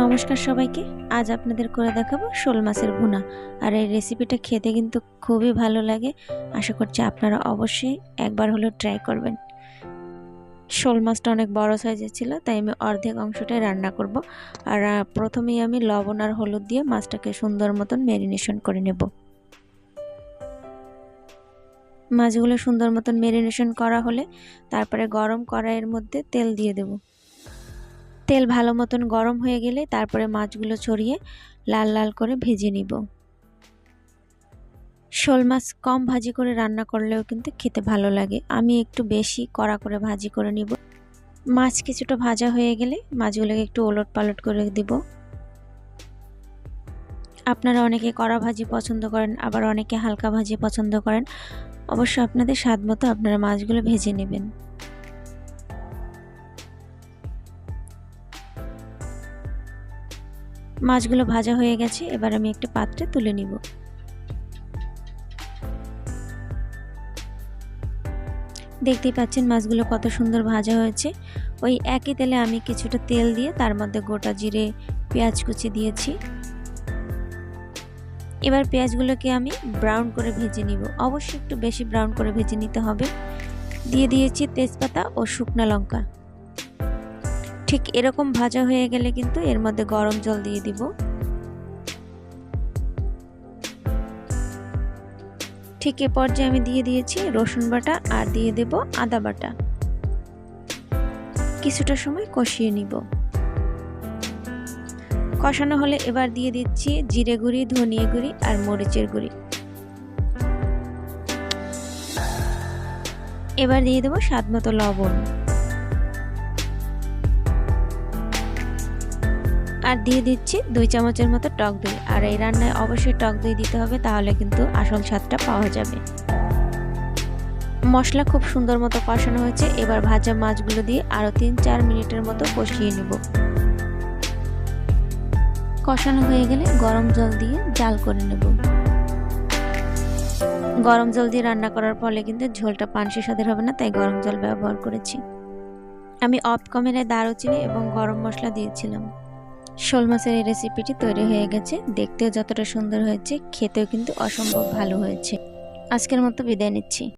নমস্কার সবাইকে। আজ আপনাদের করে দেখাবো শোল মাছের ভুনা। আর এই রেসিপিটা খেতে কিন্তু খুবই ভালো লাগে। আশা করছি আপনারা অবশ্যই একবার হলেও ট্রাই করবেন। শোল মাছটা অনেক বড় সাইজের ছিল, তাই আমি অর্ধেক অংশটাই রান্না করব। আর প্রথমেই আমি লবণ আর হলুদ দিয়ে মাছটাকে সুন্দর মতন ম্যারিনেশন করে নেব। মাছগুলো সুন্দর মতন ম্যারিনেশন করা হলে তারপরে গরম কড়াইয়ের মধ্যে তেল দিয়ে দেবো। তেল ভালো মতন গরম হয়ে গেলে তারপরে মাছগুলো ছড়িয়ে লাল লাল করে ভেজে নিব। শোল মাছ কম ভাজি করে রান্না করলেও কিন্তু খেতে ভালো লাগে। আমি একটু বেশি কড়া করে ভাজি করে নিব। মাছ কিছুটা ভাজা হয়ে গেলে মাছগুলোকে একটু ওলট পালট করে দিব। আপনারা অনেকে কড়া ভাজি পছন্দ করেন, আবার অনেকে হালকা ভাজি পছন্দ করেন। অবশ্য আপনাদের স্বাদ মতো আপনারা মাছগুলো ভেজে নেবেন। মাছগুলো ভাজা হয়ে গেছে, এবার আমি একটা পাত্রে তুলে নিব। দেখতেই পাচ্ছেন মাছগুলো কত সুন্দর ভাজা হয়েছে। ওই একই তেলে আমি কিছুটা তেল দিয়ে তার মধ্যে গোটা জিরে, পেঁয়াজ কুচি দিয়েছি। এবার পেঁয়াজগুলোকে আমি ব্রাউন করে ভেজে নিব। অবশ্যই একটু বেশি ব্রাউন করে ভেজে নিতে হবে। দিয়ে দিয়েছি তেজপাতা ও শুকনো লঙ্কা। ঠিক এরকম ভাজা হয়ে গেলে কিন্তু এর মধ্যে গরম জল দিয়ে দিব। ঠিক এ পর্যায়ে আমি দিয়ে দিয়েছি রসুন বাটা আর দিয়ে দেব আদা বাটা। কিছুটা সময় কষিয়ে নিব। কষানো হলে এবার দিয়ে দিচ্ছি জিরে গুঁড়ি, ধনিয়া গুঁড়ি আর মরিচের গুঁড়ি। এবার দিয়ে দেবো স্বাদ মতো লবণ। আর দিয়ে দিচ্ছি দুই চামচের মতো টক দই। আর এই রান্নায় অবশ্যই টক দই দিতে হবে, তাহলে কিন্তু আসল স্বাদটা পাওয়া যাবে। মশলা খুব সুন্দর মতো কষানো হয়েছে। এবার ভাজা মাছগুলো দিয়ে আরও তিন চার মিনিটের মতো কষিয়ে নেব। কষানো হয়ে গেলে গরম জল দিয়ে জাল করে নেব। গরম জল দিয়ে রান্না করার ফলে কিন্তু ঝোলটা পানসি স্বাদের হবে না, তাই গরম জল ব্যবহার করেছি। আমি অফ কমেরায় দারুচিনি এবং গরম মশলা দিয়েছিলাম। শোল মাছের এই রেসিপিটি তৈরি হয়ে গেছে। দেখতেও যতটা সুন্দর হয়েছে, খেতেও কিন্তু অসম্ভব ভালো হয়েছে। আজকের মতো বিদায় নিচ্ছি।